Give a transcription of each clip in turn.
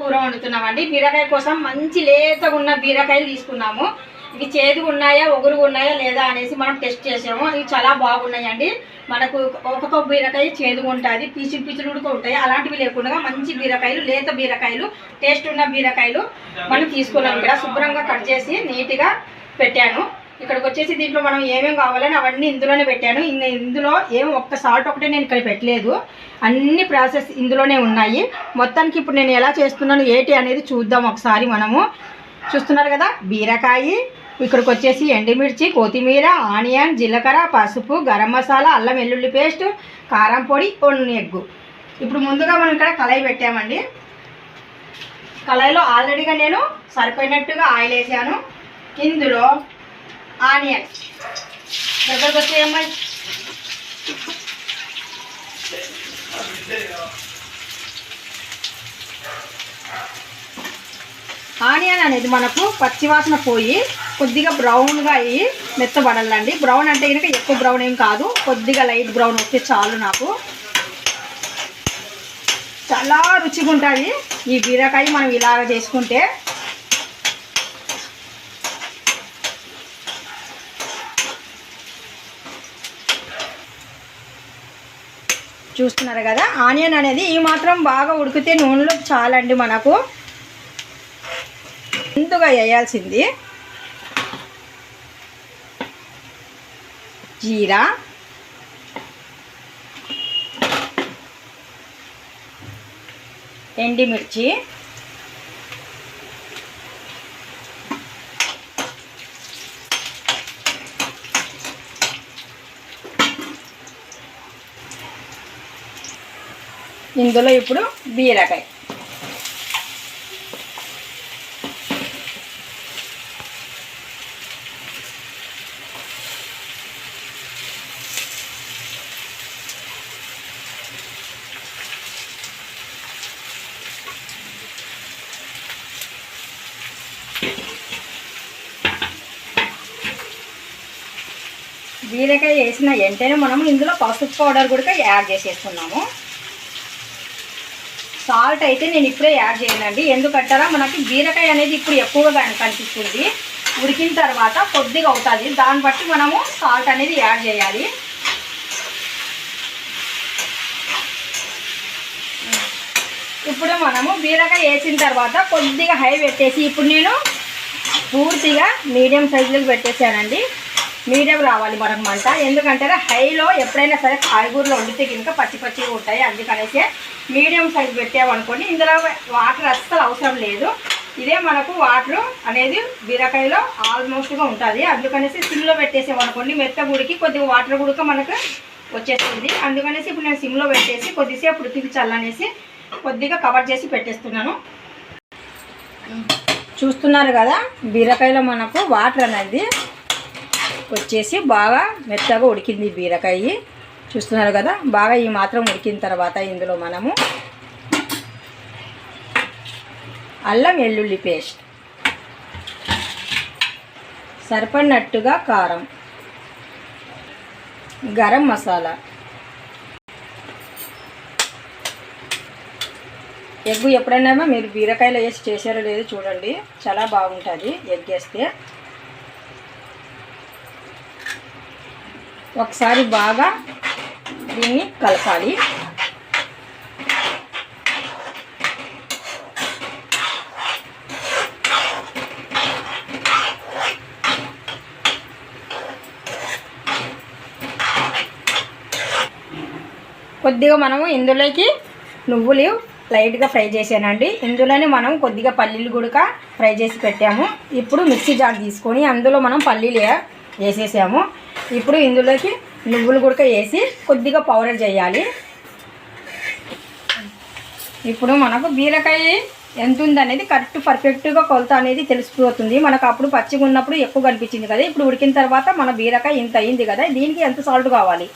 కూర వండుతున్నామండి. బీరకాయ కోసం మంచి లేతగా ఉన్న బీరకాయలు తీసుకున్నాము. ఇవి చేదుగా ఉన్నాయా ఒగురుగా ఉన్నాయా లేదా అనేసి మనం టెస్ట్ చేసాము. ఇవి చాలా బాగున్నాయండి. మనకు ఒక్కొక్క బీరకాయ చేదుగా ఉంటుంది పీచులు పీచులు కూడా ఉంటాయి. అలాంటివి లేకుండా మంచి బీరకాయలు లేత బీరకాయలు టేస్ట్ ఉన్న బీరకాయలు మనం తీసుకున్నాం. ఇక్కడ శుభ్రంగా కట్ చేసి నీట్గా పెట్టాను. ఇక్కడికి వచ్చేసి దీంట్లో మనం ఏమేమి కావాలని అవన్నీ ఇందులోనే పెట్టాను. ఇందులో ఏం ఒక్క సాల్ట్ ఒకటే నేను ఇక్కడ పెట్టలేదు. అన్ని ప్రాసెస్ ఇందులోనే ఉన్నాయి. మొత్తానికి ఇప్పుడు నేను ఎలా చేస్తున్నాను ఏంటి అనేది చూద్దాం ఒకసారి మనము. చూస్తున్నారు కదా? బీరకాయ ఇక్కడికి వచ్చేసి ఎండుమిర్చి కొత్తిమీర ఆనియన్ జీలకర్ర పసుపు గరం మసాలా అల్లం వెల్లుల్లి పేస్ట్ కారం పొడి కొన్ని ఎగ్గు. ఇప్పుడు ముందుగా మనం ఇక్కడ కళాయి పెట్టామండి. కళాయిలో ఆల్రెడీగా నేను సరిపోయినట్టుగా ఆయిల్ వేసాను. ఇందులో ఆనియన్. దగ్గరకు వచ్చేయమ్మా ఆనియన్ అనేది మనకు పచ్చివాసన పోయి కొద్దిగా బ్రౌన్గా అయ్యి మెత్తబడాలండి. బ్రౌన్ అంటే కనుక ఎక్కువ బ్రౌన్ ఏం కాదు. కొద్దిగా లైట్ బ్రౌన్ వస్తే చాలు నాకు. చాలా రుచిగా ఉంటుంది ఈ బీరకాయ మనం ఇలాగ చేసుకుంటే. చూస్తున్నారు కదా. ఆనియన్ అనేది ఈ మాత్రం బాగా ఉడికితే నూనెలో చాలండి మనకు. ముందుగా వేయాల్సింది జీరా. ఎండిమిర్చి. ఇందులో ఇప్పుడు బీరకాయ. బీరకాయ వేసిన వెంటనే మనం ఇందులో పసుపు పౌడర్ కూడా యాడ్ చేసేస్తున్నాము సాల్ట్ అయితే నేను ఇప్పుడే యాడ్ చేయనండి. ఎందుకంటారా మనకి బీరకాయ అనేది ఇప్పుడు ఎక్కువగా కనిపిస్తుంది. ఉడికిన తర్వాత కొద్దిగా అవుతుంది. దాన్ని బట్టి మనము సాల్ట్ అనేది యాడ్ చేయాలి. ఇప్పుడు మనము బీరకాయ వేసిన తర్వాత కొద్దిగా హై పెట్టేసి ఇప్పుడు నేను పూర్తిగా మీడియం సైజులకు పెట్టేశానండి. మీడియం రావాలి మనకు మంట. ఎందుకంటే హైలో ఎప్పుడైనా సరే కాయగూరలో వండితే కనుక పచ్చి పచ్చిగా ఉంటాయి. అందుకనేసి మీడియం సైజ్ పెట్టామనుకోండి ఇందులో వాటర్ అస్సలు అవసరం లేదు. ఇదే మనకు వాటర్ అనేది బీరకాయలో ఆల్మోస్ట్గా ఉంటుంది. అందుకనేసి సిమ్లో పెట్టేసామనుకోండి మెత్త గుడికి కొద్దిగా వాటర్ గుడక మనకు వచ్చేస్తుంది. అందుకనేసి ఇప్పుడు నేను సిమ్లో పెట్టేసి కొద్దిసేపు ఉడికి చల్లనేసి కొద్దిగా కవర్ చేసి పెట్టేస్తున్నాను. చూస్తున్నారు కదా బీరకాయలో మనకు వాటర్ అనేది వచ్చేసి బాగా మెత్తగా ఉడికింది బీరకాయ. చూస్తున్నారు కదా? బాగా ఈ మాత్రం ఉడికిన తర్వాత ఇందులో మనము అల్లం వెల్లుల్లి పేస్ట్. సరిపడినట్టుగా కారం. గరం మసాలా. ఎగ్గు ఎప్పుడైనా మీరు బీరకాయలు వేసి చేశారో లేదో చూడండి. చాలా బాగుంటుంది ఎగ్ వేస్తే ఒకసారి బాగా దీన్ని కలపాలి. కొద్దిగా మనము ఇందులోకి నువ్వులు లైట్గా ఫ్రై చేసానండి ఇందులోనే మనం కొద్దిగా పల్లీలు కూడా ఫ్రై చేసి పెట్టాము. ఇప్పుడు మిక్సీ జార్ తీసుకొని అందులో మనం పల్లీలు వేసేసాము. ఇప్పుడు ఇందులోకి నువ్వులు గుడక వేసి కొద్దిగా పౌడర్ చేయాలి. ఇప్పుడు మనకు బీరకాయ ఎంత ఉందనేది కరెక్ట్ పర్ఫెక్ట్గా కొలత అనేది తెలిసిపోతుంది. మనకు అప్పుడు పచ్చిగా ఉన్నప్పుడు ఎక్కువ కనిపించింది కదా. ఇప్పుడు ఉడికిన తర్వాత మన బీరకాయ ఇంత అయింది కదా. దీనికి ఎంత సాల్ట్ కావాలి?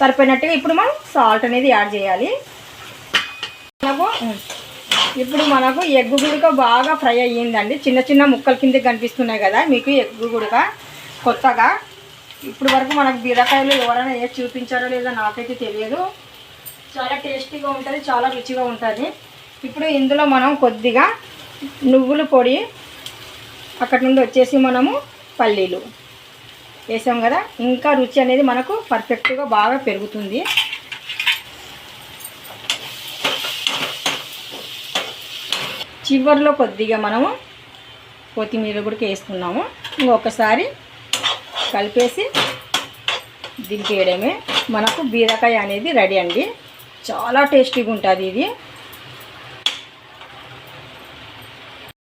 సరిపోయినట్టుగా ఇప్పుడు మనం సాల్ట్ అనేది యాడ్ చేయాలి. మనకు ఇప్పుడు మనకు ఎగ్గు గుడక బాగా ఫ్రై అయ్యిందండి. చిన్న చిన్న ముక్కల కింద కనిపిస్తున్నాయి కదా. మీకు ఎగ్గు గుడక కొత్తగా ఇప్పుడు వరకు మనకు బీరకాయలు ఎవరైనా ఏ చూపించారో లేదో నాకైతే తెలియదు. చాలా టేస్టీగా ఉంటుంది చాలా రుచిగా ఉంటుంది. ఇప్పుడు ఇందులో మనం కొద్దిగా నువ్వుల పొడి అక్కడి నుండి వచ్చేసి మనము పల్లీలు వేసాం కదా. ఇంకా రుచి అనేది మనకు పర్ఫెక్ట్గా బాగా పెరుగుతుంది. చివరిలో కొద్దిగా మనము కొత్తిమీర కూడా వేసుకున్నాము. ఇంకొకసారి కలిపేసి దింపేయడమే మనకు బీరకాయ అనేది రెడీ అండి. చాలా టేస్టీగా ఉంటుంది ఇది.